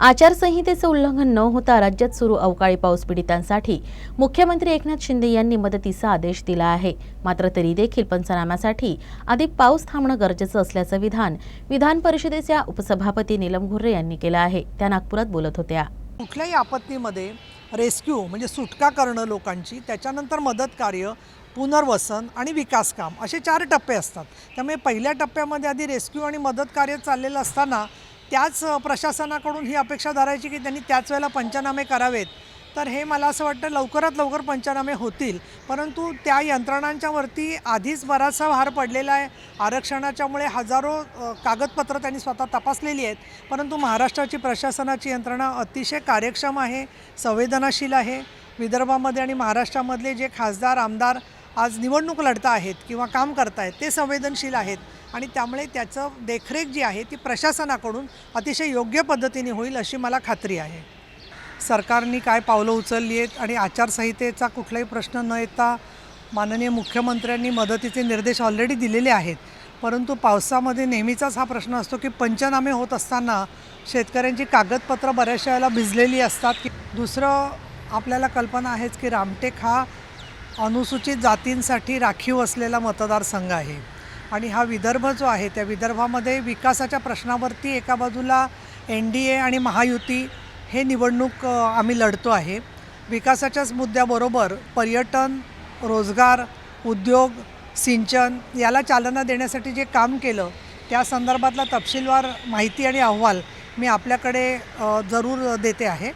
आचारसंहितेचं उल्लंघन न होता राज्यात सुरू अवकाळी पाऊस पीडितांसाठी मुख्यमंत्री एकनाथ शिंदे यांनी मदतीचा आदेश दिला आहे. मात्र तरी देखील पंचनाम्यासाठी आधी पाऊस थांबणं गरजेचं असल्याचं विधान विधान परिषदेच्या उपसभापती नीलम घुर्रे यांनी केलं आहे. त्या नागपुरात बोलत होत्या. कुठल्याही आपत्तीमध्ये रेस्क्यू म्हणजे सुटका करणं लोकांची त्याच्यानंतर मदत कार्य पुनर्वसन आणि विकास काम असे चार टप्पे असतात. त्यामुळे पहिल्या टप्प्यामध्ये आधी रेस्क्यू आणि मदत कार्य चाललेलं असताना त्याच प्रशासनाकडून ही अपेक्षा धरायची की त्यांनी त्याच वेळेला पंचनामे करावेत. तर हे मला असं वाटतं लवकरात लवकर पंचनामे होतील. परंतु त्या यंत्रणांच्यावरती आधीच बराचसा भार पडलेला आहे. आरक्षणाच्यामुळे हजारो कागदपत्रं त्यांनी स्वतः तपासलेली आहेत. परंतु महाराष्ट्राची प्रशासनाची यंत्रणा अतिशय कार्यक्षम आहे संवेदनाशील आहे. विदर्भामध्ये आणि महाराष्ट्रामधले जे खासदार आमदार आज निवडणूक लढता आहेत किंवा काम करतायत ते संवेदनशील आहेत आणि त्यामुळे त्याचं देखरेख जी आहे ती प्रशासनाकडून अतिशय योग्य पद्धतीने होईल अशी मला खात्री आहे. सरकारने काय पावलं उचलली आहेत आणि आचारसंहितेचा कुठलाही प्रश्न न येता माननीय मुख्यमंत्र्यांनी मदतीचे निर्देश ऑलरेडी दिलेले आहेत. परंतु पावसामध्ये नेहमीचाच हा प्रश्न असतो की पंचनामे होत असताना शेतकऱ्यांची कागदपत्रं बऱ्याचशा वेळेला भिजलेली असतात की दुसरं आपल्याला कल्पना आहेच की रामटेक हा अनुसूचित जातींसाठी राखीव असलेला मतदारसंघ आहे. आणि हा विदर्भ जो आहे त्या विदर्भामध्ये विकासाच्या प्रश्नावरती एका बाजूला एन डी ए आणि महायुती हे निवडणूक आम्ही लढतो आहे. विकासाच्याच मुद्द्याबरोबर पर्यटन रोजगार उद्योग सिंचन याला चालना देण्यासाठी जे काम केलं त्या संदर्भातला तपशीलवार माहिती आणि अहवाल मी आपल्याकडे जरूर देते आहे.